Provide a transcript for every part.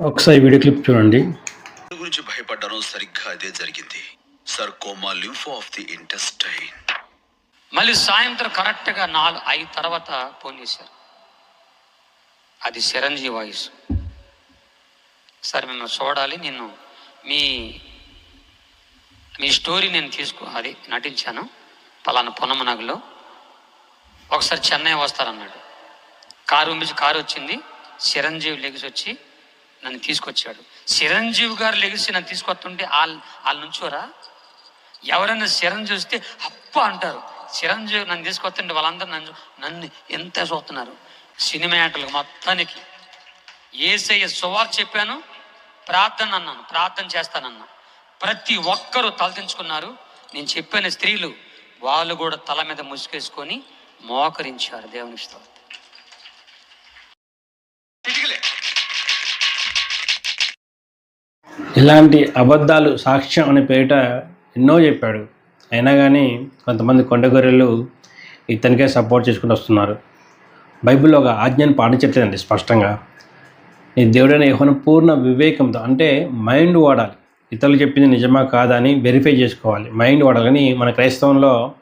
ఒకసారి video clip చూడండి. గురించి భయపడ్డాను సరిగ్గా అదే జరిగింది. Sarcoma lympho of the intestine. మళ్ళీ సాయంత్రం కరెక్ట్గా నాలుగు ఐదు తర్వాత ఫోన్ చేశారు. అది చిరంజీవి వాయిస్. సరే మిమ్మల్ని చూడాలి నేను మీ మీ స్టోరీ నేను తీసుకో అది నటించాను పలానా పొన్నమనగలో ఒకసారి చెన్నై వస్తారన్నాడు. కారు పంపించి కారు వచ్చింది చిరంజీవి లెగిసి వచ్చి నన్ను తీసుకొచ్చాడు. చిరంజీవి గారు లెగిసి నన్ను తీసుకొస్తుంటే వాళ్ళు వాళ్ళు నుంచోరా? ఎవరైనా చిరంజీవి చూస్తే అప్ప అంటారు. చిరంజీవి నన్ను తీసుకొస్తుంటే వాళ్ళందరూ నన్ను నన్ను ఎంత చూస్తున్నారు? సినిమా యాక్టర్లకు మొత్తానికి. ఏసయ్య సువార్ చెప్పాను ప్రార్థన అన్నాను ప్రార్థన చేస్తానన్నా. ప్రతి ఒక్కరూ తలదించుకున్నారు నేను చెప్పిన స్త్రీలు వాళ్ళు కూడా తల మీద ముసుగేసుకొని మోకరించారు దేవుని స్తోత్రం. ఇలాంటి అబద్ధాలు సాక్ష్యం అనే పేరిట ఎన్నో చెప్పాడు. అయినా కానీ కొంతమంది కొండగొర్రెలు ఇతనికే సపోర్ట్ చేసుకుని వస్తున్నారు. బైబిల్లో ఒక ఆజ్ఞను పాటించట్లేదండి స్పష్టంగా. ఈ దేవుడైన యహోను పూర్ణ వివేకంతో అంటే మైండ్ వాడాలి. ఇతరులు చెప్పింది నిజమా కాదా అని వెరిఫై చేసుకోవాలి. మైండ్ వాడాలని మన క్రైస్తవంలో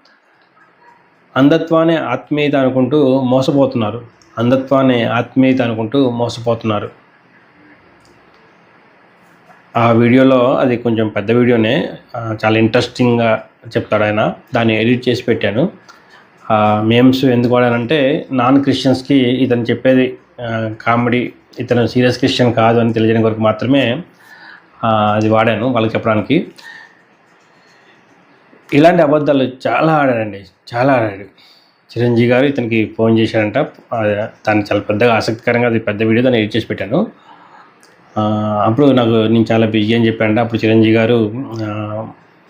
అంధత్వాన్ని ఆత్మీయత అనుకుంటూ మోసపోతున్నారు. అంధత్వాన్ని ఆత్మీయత అనుకుంటూ మోసపోతున్నారు. ఆ వీడియోలో అది కొంచెం పెద్ద వీడియోనే చాలా ఇంట్రెస్టింగ్గా చెప్తాడు ఆయన. దాన్ని ఎడిట్ చేసి పెట్టాను. మేమ్స్ ఎందుకు వాడానంటే నాన్ క్రిస్టియన్స్కి ఇతను చెప్పేది కామెడీ ఇతను సీరియస్ క్రిస్టియన్ కాదు అని తెలియజేయడం వరకు మాత్రమే అది వాడాను వాళ్ళకి చెప్పడానికి. ఇలాంటి అబద్ధాలు చాలా ఆడాడండి చాలా ఆడాడు. చిరంజీవి గారు ఇతనికి ఫోన్ చేశారంట దాన్ని చాలా పెద్దగా ఆసక్తికరంగా అది పెద్ద వీడియో దాన్ని ఎడిట్ చేసి పెట్టాను. అప్పుడు నాకు నేను చాలా బిజీ అని చెప్పాను అప్పుడు చిరంజీవి గారు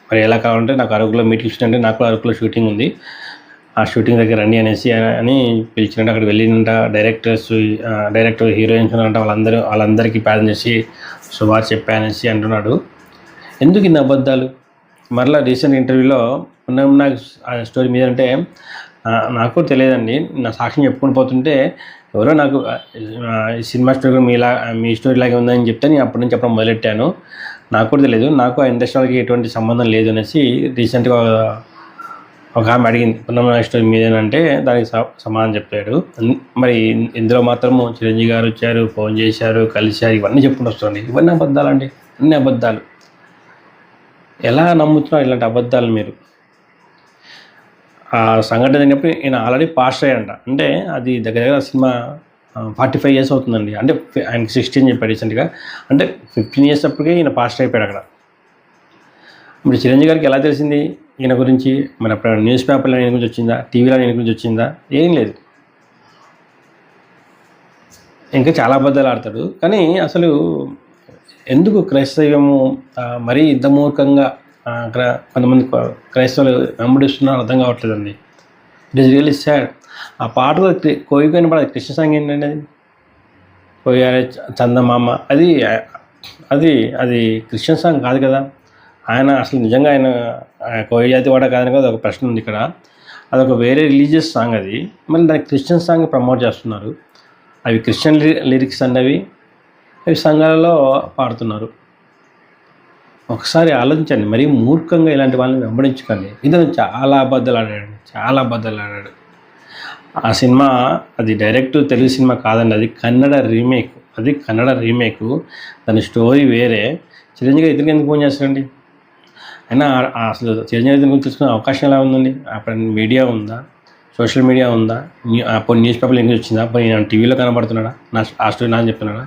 మరి ఎలా కావాలంటే నాకు అరకులో మీటింగ్స్ అంటే నాకు కూడా అరకులో షూటింగ్ ఉంది. ఆ షూటింగ్ దగ్గర రండి అనేసి అని పిలిచినట్టు అక్కడ వెళ్ళినంట డైరెక్టర్స్ డైరెక్టర్ హీరోయిన్స్ ఉన్నారంట. వాళ్ళందరూ వాళ్ళందరికీ ప్యాన్ చేసి శుభార్ చెప్పానేసి అంటున్నాడు. ఎందుకు ఇన్ని అబద్ధాలు? మరలా రీసెంట్ ఇంటర్వ్యూలో ఉన్న నాకు ఆ స్టోరీ మీద అంటే నాకు తెలియదండి. నా సాక్ష్యం చెప్పుకొని పోతుంటే ఎవరో నాకు ఈ సినిమా స్టోరీ మీలా మీ స్టోరీ లాగే ఉందని చెప్తే నేను అప్పటి నుంచి చెప్పడం మొదలెట్టాను. నాకు కూడా తెలియదు నాకు ఆ ఇండస్ట్రీ వాళ్ళకి ఎటువంటి సంబంధం లేదు అనేసి రీసెంట్గా ఒక ఆమె అడిగింది పున్నమ స్టోరీ మీదేనంటే దానికి స- సమాధానం చెప్పాడు. మరి ఇందులో మాత్రము చిరంజీవి గారు వచ్చారు ఫోన్ చేశారు కలిశారు ఇవన్నీ చెప్పుకుంటూ వస్తుంది ఇవన్నీ అబద్ధాలండి. అన్ని అబద్ధాలు. ఎలా నమ్ముతున్నారు ఇలాంటి అబద్ధాలు మీరు? ఆ సంఘటన జరిగినప్పుడు ఈయన ఆల్రెడీ పాస్ అయ్యాడంట. అంటే అది దగ్గర దగ్గర సినిమా ఫార్టీ ఫైవ్ ఇయర్స్ అవుతుందండి. అంటే ఆయనకి సిక్స్టీన్ చెప్పాడు రీసెంట్గా అంటే ఫిఫ్టీన్ ఇయర్స్ అప్పటికే ఈయన పాస్ట్ అయిపోయాడు అక్కడ. ఇప్పుడు చిరంజీవి గారికి ఎలా తెలిసింది? ఈయన గురించి మన న్యూస్ పేపర్లో ఈయన గురించి వచ్చిందా? టీవీలో ఈయన గురించి వచ్చిందా? ఏం లేదు. ఇంకా చాలా అబద్ధాలు ఆడతాడు. కానీ అసలు ఎందుకు క్రైస్తవ్యము మరీ ఇంత మూర్ఖంగా కొంతమంది క్రైస్తవులు వెంబడిస్తున్నారు అర్థం కావట్లేదండి. ఇట్ ఈస్ రియల్లీ సాడ్ ఆ పాటలో క్రి- కోయిపోయిన పాట కృష్ణ సాంగ్ ఏంటండి అది? కోయారే చందమామ. అది అది అది క్రిస్టియన్ సాంగ్ కాదు కదా? ఆయన అసలు నిజంగా ఆయన ఆ, కోయ జాతి వాడ కాదని కదా ఒక ప్రశ్న ఉంది ఇక్కడ. అదొక వేరే రిలీజియస్ సాంగ్ అది. మళ్ళీ దానికి క్రిస్టియన్ సాంగ్ ప్రమోట్ చేస్తున్నారు. అవి క్రిస్టియన్ లి- లిరిక్స్ అన్నవి. అవి సంఘాలలో పాడుతున్నారు. ఒకసారి ఆలోచించండి. మరీ మూర్ఖంగా ఇలాంటి వాళ్ళని వెంబడించుకోండి. ఇతను చాలా అబద్ధాలు ఆడాడు చాలా అబద్ధాలు ఆడాడు ఆ సినిమా అది డైరెక్ట్ తెలుగు సినిమా కాదండి. అది కన్నడ రీమేక్. అది కన్నడ రీమేక్. దాని స్టోరీ వేరే. చిరంజీవి ఇతనికి ఎందుకు ఫోన్ చేస్తారండి? అయినా అసలు చిరంజీవి గారి గురించి తెలుసుకునే అవకాశం ఎలా ఉందండి? అప్పుడు మీడియా ఉందా? సోషల్ మీడియా ఉందా? న్యూ- అప్పుడు న్యూస్ పేపర్లో ఎందుకు వచ్చిందా? అప్పుడు నేను టీవీలో కనబడుతున్నాడా? నా ఆ స్టోరీ నా చెప్తున్నాడా?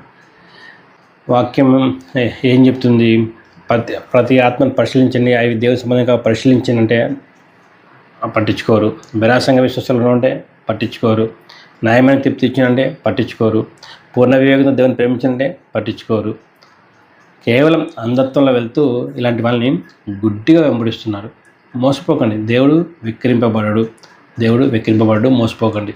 వాక్యం ఏం చెప్తుంది? ప్రతి ప్రతి ఆత్మను పరిశీలించండి. అవి దేవుని సంబంధంగా పరిశీలించండి అంటే పట్టించుకోరు. బెరాసంగ విశ్వాసాలు ఉంటే పట్టించుకోరు. న్యాయమైన తృప్తి ఇచ్చినంటే పట్టించుకోరు. పూర్ణ వివేకంతో దేవుని ప్రేమించంటే పట్టించుకోరు. కేవలం అంధత్వంలో వెళ్తూ ఇలాంటి వాళ్ళని గుడ్డిగా వెంబడిస్తున్నారు. మోసపోకండి. దేవుడు విక్రింపబడడు దేవుడు విక్రింపబడడు మోసపోకండి.